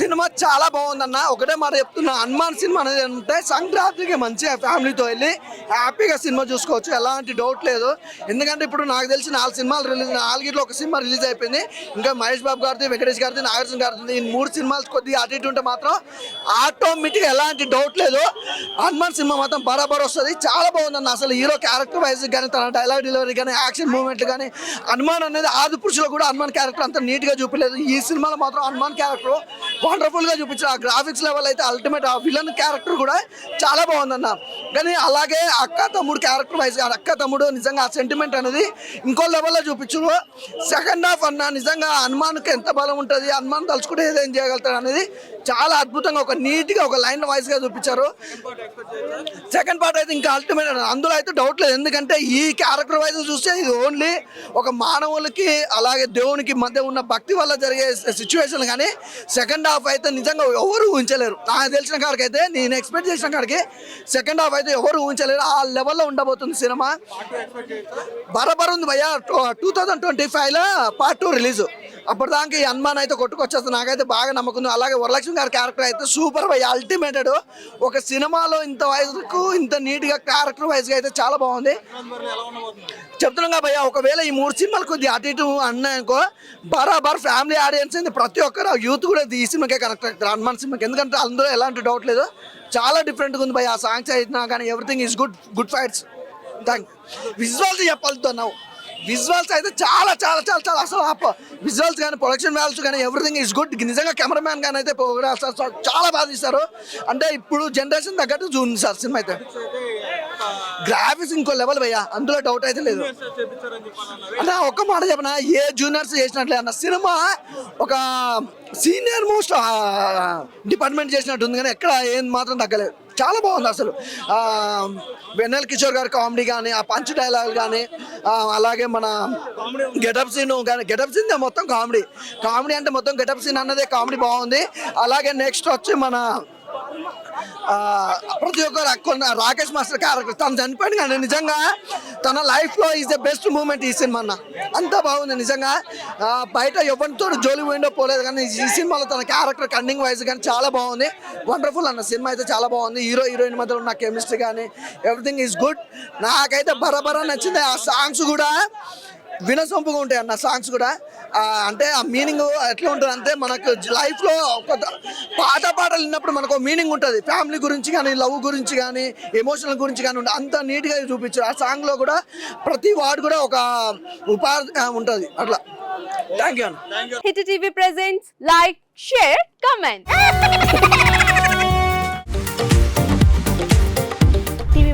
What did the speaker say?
Cinema చాలా బాగుందన్న. ఒకటే మాట చెప్తున్నా హనుమాన్ సినిమా అనేది అంటే సంక్రాంతికి మంచిగా ఫ్యామిలీతో వెళ్ళి హ్యాపీగా సినిమా చూసుకోవచ్చు. ఎలాంటి డౌట్ లేదు. ఎందుకంటే ఇప్పుడు నాకు తెలిసి నాలుగు సినిమాలు రిలీజ్ నాలుగిట్లో ఒక సినిమా రిలీజ్ అయిపోయింది. ఇంకా మహేష్ బాబు గారిది వెంకటేష్ గారిది నాగార్జున గారిది ఈ మూడు సినిమాలు కొద్దిగా అటు ఇటు ఉంటే మాత్రం ఆటోమేటిక్ ఎలాంటి డౌట్ లేదు. హనుమాన్ సినిమా మాత్రం బరాబర్ వస్తుంది. చాలా బాగుందన్న. అసలు హీరో క్యారెక్టర్ వైజ్ కానీ తన డైలాగ్ డెలివరీ కానీ యాక్షన్ మూమెంట్లు కానీ హనుమాన్ అనేది ఆది పురుషులు కూడా హనుమాన్ క్యారెక్టర్ అంత నీట్గా చూపలేదు. ఈ సినిమాలో మాత్రం హనుమాన్ క్యారెక్టర్ వండర్ఫుల్గా చూపించారు. ఆ గ్రాఫిక్స్ లెవెల్ అయితే అల్టిమేట్ ఆ విలన్ క్యారెక్టర్ కూడా చాలా బాగుందన్న. కానీ అలాగే అక్క తమ్ముడు క్యారెక్టర్ వైజ్ అక్క తమ్ముడు నిజంగా ఆ సెంటిమెంట్ అనేది ఇంకో లెవెల్లో చూపించారు సెకండ్ హాఫ్ అన్న నిజంగా హనుమాన్కి ఎంత బలం ఉంటుంది హనుమాన్ తలుచుకుంటే ఏదేం చేయగలుగుతాడు అనేది చాలా అద్భుతంగా ఒక నీట్గా ఒక లైన్ వాయిస్గా చూపించారు. సెకండ్ పార్ట్ అయితే ఇంకా అల్టిమేట్ అందులో అయితే డౌట్ లేదు. ఎందుకంటే ఈ క్యారెక్టర్ వైజ్ చూస్తే ఇది ఓన్లీ ఒక మానవులకి అలాగే దేవునికి మధ్య ఉన్న భక్తి వల్ల జరిగే సిచ్యువేషన్ కానీ సెకండ్ హాఫ్ అయితే నిజంగా ఎవరు ఊహించలేరు. నాకు తెలిసిన కాడికి అయితే నేను ఎక్స్పెక్ట్ చేసిన కాడికి సెకండ్ హాఫ్ అయితే ఎవరు ఊహించలేరు. ఆ లెవెల్లో ఉండబోతుంది సినిమా బరబర్ ఉంది భయ్యా. టూ థౌజండ్ ట్వంటీ ఫైవ్లో పార్ట్ టూ రిలీజ్ అప్పటిదాకా ఈ హనుమాన్ అయితే కొట్టుకొచ్చేస్తుంది నాకైతే బాగా నమ్మకం అలాగే వరలక్ష్మి గారి క్యారెక్టర్ అయితే సూపర్ భయ్య అల్టిమేటెడ్. ఒక సినిమాలో ఇంత వయసుకు ఇంత నీట్గా క్యారెక్టర్ వైజ్గా అయితే చాలా బాగుంది. చెప్తున్నాం కదా భయ్య ఒకవేళ ఈ మూడు సినిమాలు కొద్దిగా అటు ఇటు అన్నాయనుకో బరాబర్ ఫ్యామిలీ ఆడియన్స్ అయింది ప్రతి ఒక్కరు యూత్ కూడా ఈ సినిమాకే కనెక్ట్ అవుతారు హనుమాన్ సినిమాకి ఎందుకంటే అందులో ఎలాంటి డౌట్ లేదు. చాలా డిఫరెంట్గా ఉంది భయ్య ఆ సాంగ్స్ అయినా కానీ everything is good good fights. Thank visuals చెప్పాలుతున్నావు visuals అయితే చాలా చాలా చాలా చాలా అసలు విజువల్స్ కానీ ప్రొడక్షన్ వాల్యూస్ కానీ ఎవ్రీథింగ్ ఈజ్ గుడ్ నిజంగా కెమెరామ్యాన్ కానీ అయితే పొగడాలి సార్. చాలా బాగా తీస్తారు అంటే ఇప్పుడు జనరేషన్ తగ్గట్టు ఉంది సార్ సినిమా అయితే. గ్రాఫిక్స్ ఇంకో లెవెల్ భయ్యా. అందులో డౌట్ అయితే లేదు. అంటే ఒక్క మాట చెప్పనా? ఏ జూనియర్స్ చేసినట్లే అన్న సినిమా ఒక సీనియర్ మోస్ట్ డిపార్ట్మెంట్ చేసినట్టు ఉంది కానీ ఎక్కడ ఏం మాత్రం తగ్గలేదు. చాలా బాగుంది అసలు. వెన్నెల కిషోర్ గారి కామెడీ కానీ ఆ పంచ్ డైలాగులు కానీ అలాగే మన గెటప్ సీన్ కానీ గెటప్ సీన్ మొత్తం కామెడీ కామెడీ అంటే మొత్తం గెటప్ సీన్ అన్నదే కామెడీ బాగుంది. అలాగే నెక్స్ట్ వచ్చి మన ప్రతి ఒక్కరు అక్కడ రాకేష్ మాస్టర్ క్యారెక్టర్ తను చనిపోయింది కానీ నిజంగా తన లైఫ్లో ఈజ్ ద బెస్ట్ మూమెంట్ ఈ సినిమా అన్న. అంత బాగుంది నిజంగా. బయట ఎవరితో జోలి పోయిండో పోలేదు కానీ ఈ సినిమాలో తన క్యారెక్టర్ కన్నింగ్ వైజ్ కానీ చాలా బాగుంది. వండర్ఫుల్ అన్న సినిమా అయితే చాలా బాగుంది. హీరో హీరోయిన్ మధ్యలో ఉన్న కెమిస్ట్రీ కానీ ఎవ్రీథింగ్ ఈజ్ గుడ్ నాకైతే బరాబరా నచ్చింది ఆ సాంగ్స్ కూడా. వినసొంపుగా ఉంటాయి అన్న సాంగ్స్ కూడా. అంటే ఆ మీనింగ్ ఎట్లా ఉంటుంది అంటే మనకు లైఫ్లో ఒక పాట పాటలు విన్నప్పుడు మనకు మీనింగ్ ఉంటుంది. ఫ్యామిలీ గురించి కానీ లవ్ గురించి కానీ ఎమోషనల్ గురించి కానీ ఉంటుంది. అంత నీట్గా చూపించారు. ఆ సాంగ్లో కూడా ప్రతి వాడు కూడా ఒక ఉపాధి ఉంటుంది. అట్లా. థ్యాంక్ యూ అన్న. Hit TV presents like share comment